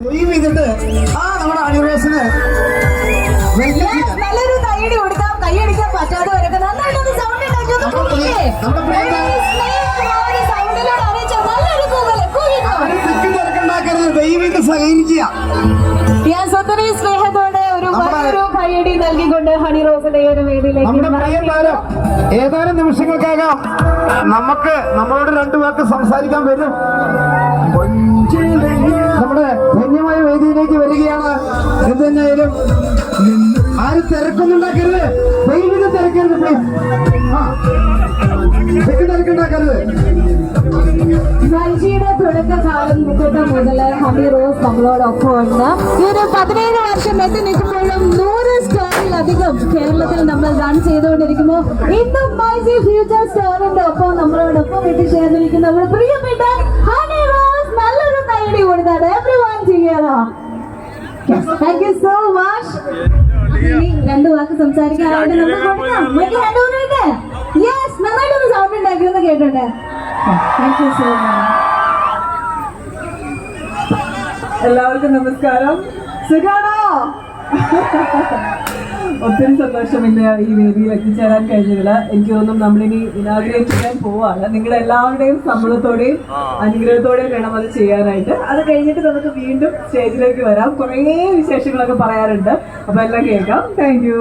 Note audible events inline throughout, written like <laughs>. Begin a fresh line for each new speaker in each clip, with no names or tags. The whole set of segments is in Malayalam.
ലീവ് ചെയ്തിട്ട് ആ നമ്മുടെ അണിറോസിന്
നല്ലൊരു കൈയടി കൊടുക്കാം. കൈയടിക്കാൻ പറ്റാത്തവരൊക്കെ നന്നായിട്ടൊന്ന് സൗണ്ട് ഒത്തിരി സ്നേഹത്തോടെ ഒരു കൈയടി നൽകിക്കൊണ്ട് ഹണി റോസിന്റെ ഈ ഒരു വേദിയിലേക്ക്
ഏതാനും നിമിഷങ്ങൾക്കകം നമുക്ക് നമ്മളോട് രണ്ടു പേർക്ക് സംസാരിക്കാൻ വരും. ആരും തിരക്കൊന്നുണ്ടാക്കരുത്. ദൈവിക തിരക്കരുത് please. ആ. തെക്ക് തിരക്കുണ്ടാക്കരുത്.
മഞ്ജിയുടെ തുടക്കകാലം മുതൽ മുതൽ ഹണി റോസ് നമ്മളോടൊപ്പം ഉണ്ട്. ഈ ഒരു പതിനേഴ് വർഷം എത്തി നിൽക്കുമ്പോഴും നൂറ് സ്റ്റോറിലധികം കേരളത്തിൽ നമ്മൾ റൺ ചെയ്തുകൊണ്ടിരിക്കുന്നു. ഇന്നും മൈജി ഫ്യൂച്ചർ സ്റ്റോറിന്റെ ഒപ്പം നമ്മളോടൊപ്പം എത്തിച്ചേർന്നിരിക്കുന്ന. നമ്മുടെ പ്രിയപ്പെട്ട ഹണി നല്ലൊരു കൈയടി കൊടുത്താണ് everyone you so much രണ്ടു വാക്ക് സംസാരിക്കാനായിട്ട് നമുക്ക് കൊടുക്കാം മറ്റേ ഹാൻഡ് ഓവർ ഉണ്ട് യെസ് നന്നായിട്ടൊന്ന് സൗണ്ട് ഉണ്ടാക്കിയെന്ന് കേട്ടിട്ടുണ്ട്. താങ്ക് യു സോ മച്ച്
എല്ലാവർക്കും നമസ്കാരം. സുഖാണോ? <laughs> ഒത്തിരി സന്തോഷം ഇന്ന് ഈ വേദിയിൽ എത്തിച്ചേരാൻ കഴിഞ്ഞില്ല എനിക്ക് തോന്നുന്നു നമ്മളിനി ഇനാഗ്രേറ്റ് ചെയ്യാൻ പോവാണ്. നിങ്ങളുടെ എല്ലാവരുടെയും സമ്മതത്തോടെയും അനുഗ്രഹത്തോടെയും വേണം അത് ചെയ്യാനായിട്ട്. അത് കഴിഞ്ഞിട്ട് നമുക്ക് വീണ്ടും സ്റ്റേജിലേക്ക് വരാം. കുറേ വിശേഷങ്ങളൊക്കെ പറയാറുണ്ട് അപ്പൊ എല്ലാം കേൾക്കാം. Thank you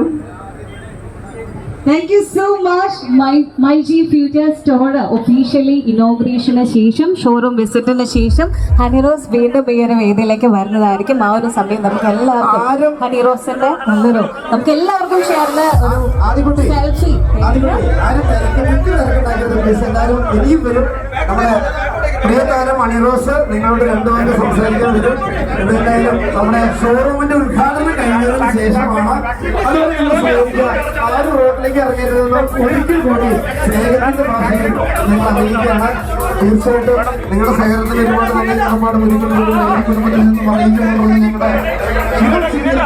thank you so much my G future store officially ഇനോഗ്രേഷന് ശേഷം ഷോറൂം വിസിറ്റിന് ശേഷം ഹണിറോസ് വീണ്ടും ഈ ഒരു വേദിയിലേക്ക് വരുന്നതായിരിക്കും. ആ ഒരു സമയം നമുക്ക് എല്ലാവർക്കും ഹണിറോസിന്റെ നല്ലൊരു നമുക്ക് എല്ലാവർക്കും ചേർന്ന് ഒരു സെൽഫി
ആരും എല്ലാവരും ഇനിയും വരും. നമ്മുടെ പ്രിയതാരം അണിറോസ് നിങ്ങളോട് രണ്ടു വാക്ക് സംസാരിക്കാൻ വരും. എന്തായാലും നമ്മുടെ ഷോറൂമിന്റെ ഉദ്ഘാടനം കഴിഞ്ഞതിന് ശേഷമാണ് അതുകൊണ്ട് നിങ്ങൾ സഹകരിക്കുക ആരും റോഡിലേക്ക് ഇറങ്ങരുതെന്ന് ഒരിക്കൽ കൂടി സ്നേഹത്തിന്റെ ഭാഷയിൽ നിങ്ങൾ അറിയിക്കുകയാണ്. തീർച്ചയായിട്ടും നിങ്ങളുടെ സഹകരണത്തിന് ഒരുപാട് നന്ദി കടപ്പാട് ഒരിക്കൽ കൂടി ഈ കുടുംബത്തിൽ നിന്ന് പറയുന്നത് ഞങ്ങളുടെ ഈ നാട്ടിലെ എല്ലാ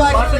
ബാക്കോട്ട്